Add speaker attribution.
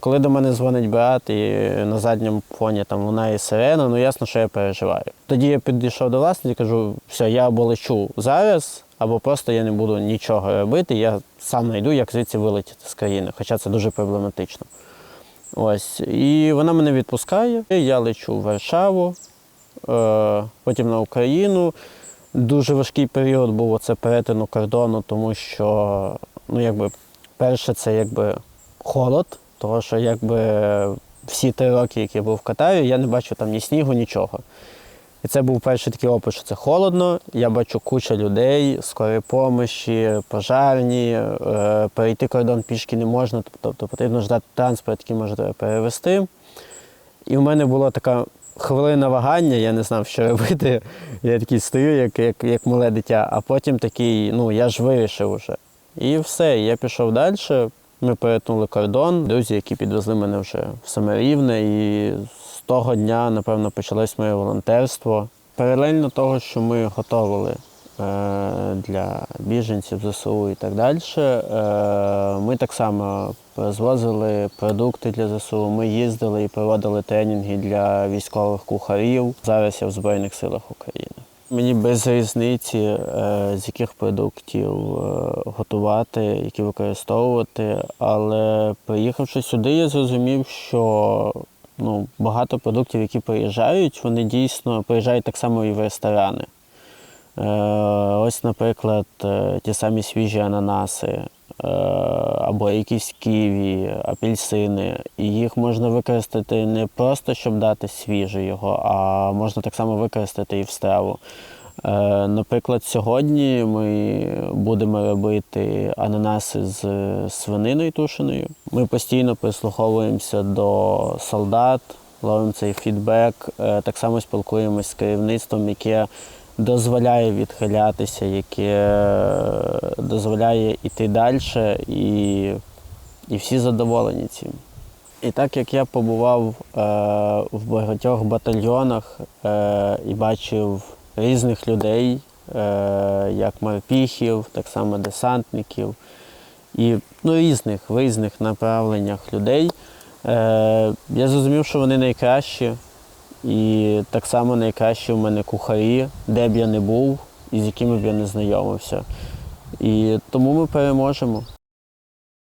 Speaker 1: Коли до мене дзвонить брат і на задньому фоні там лунає сирена, ну ясно, що я переживаю. Тоді я підійшов до власника і кажу, все, я або лечу зараз, або просто я не буду нічого робити, я сам знайду, як звідси вилетіти з країни, хоча це дуже проблематично. Ось. І вона мене відпускає, я лечу в Варшаву, е, потім на Україну. Дуже важкий період був оце перетину кордону, тому що, ну, якби, перше, це якби холод, тому що якби всі три роки, які я був в Катарі, я не бачив там ні снігу, нічого. І це був перший такий опит, що це холодно. Я бачу куча людей, скорої помощі, пожарні, е, перейти кордон пішки не можна, тобто потрібно ждати транспорт, який може тебе перевезти. І в мене була така хвилина вагання, я не знав, що робити. Я такий стою, як, як, як мале дитя, а потім такий, ну я ж вирішив уже. І все, я пішов далі. Ми перетнули кордон. Друзі, які підвезли мене вже в саме рівне, і з того дня, напевно, почалось моє волонтерство. Паралельно того, що ми готували е, для біженців ЗСУ і так далі, е, ми так само розвозили продукти для ЗСУ. Ми їздили і проводили тренінги для військових кухарів. Зараз я в Збройних силах України. Мені без різниці, е, з яких продуктів е, готувати, які використовувати. Але приїхавши сюди, я зрозумів, що ну, багато продуктів, які приїжджають, вони дійсно приїжджають так само і в ресторани. Е, Ось, наприклад, ті самі свіжі ананаси або якісь ківі, апельсини. І їх можна використати не просто, щоб дати свіже його, а можна так само використати і в страву. Е, Наприклад, сьогодні ми будемо робити ананаси з свининою тушеною. Ми постійно прислуховуємося до солдат, ловимо цей фідбек, е, так само спілкуємося з керівництвом, яке дозволяє відхилятися, яке е, дозволяє йти далі, і, і всі задоволені цим. І так як я побував е, в багатьох батальйонах е, і бачив різних людей, е, як морпіхів, так само десантників, і ну, різних, в різних направленнях людей, е, я зрозумів, що вони найкращі. І так само найкращі в мене кухарі, де б я не був і з якими б я не знайомився. І тому ми переможемо.